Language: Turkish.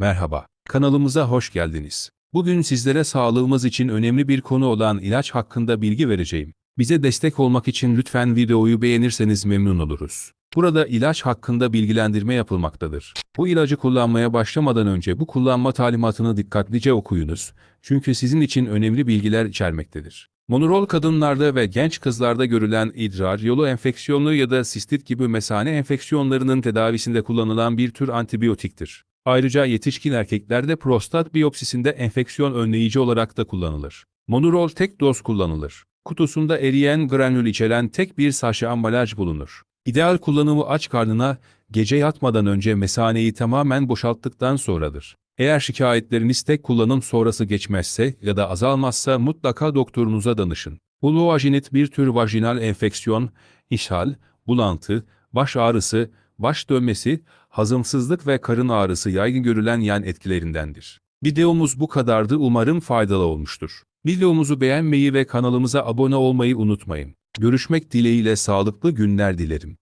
Merhaba, kanalımıza hoş geldiniz. Bugün sizlere sağlığımız için önemli bir konu olan ilaç hakkında bilgi vereceğim. Bize destek olmak için lütfen videoyu beğenirseniz memnun oluruz. Burada ilaç hakkında bilgilendirme yapılmaktadır. Bu ilacı kullanmaya başlamadan önce bu kullanma talimatını dikkatlice okuyunuz. Çünkü sizin için önemli bilgiler içermektedir. Monurol kadınlarda ve genç kızlarda görülen idrar yolu enfeksiyonu ya da sistit gibi mesane enfeksiyonlarının tedavisinde kullanılan bir tür antibiyotiktir. Ayrıca yetişkin erkeklerde prostat biyopsisinde enfeksiyon önleyici olarak da kullanılır. Monurol tek doz kullanılır. Kutusunda eriyen granül içeren tek bir saşa ambalaj bulunur. İdeal kullanımı aç karnına, gece yatmadan önce mesaneyi tamamen boşalttıktan sonradır. Eğer şikayetleriniz tek kullanım sonrası geçmezse ya da azalmazsa mutlaka doktorunuza danışın. Vulvovajinet bir tür vajinal enfeksiyon, ishal, bulantı, baş ağrısı, baş dönmesi, hazımsızlık ve karın ağrısı yaygın görülen yan etkilerindendir. Videomuz bu kadardı umarım faydalı olmuştur. Videomuzu beğenmeyi ve kanalımıza abone olmayı unutmayın. Görüşmek dileğiyle sağlıklı günler dilerim.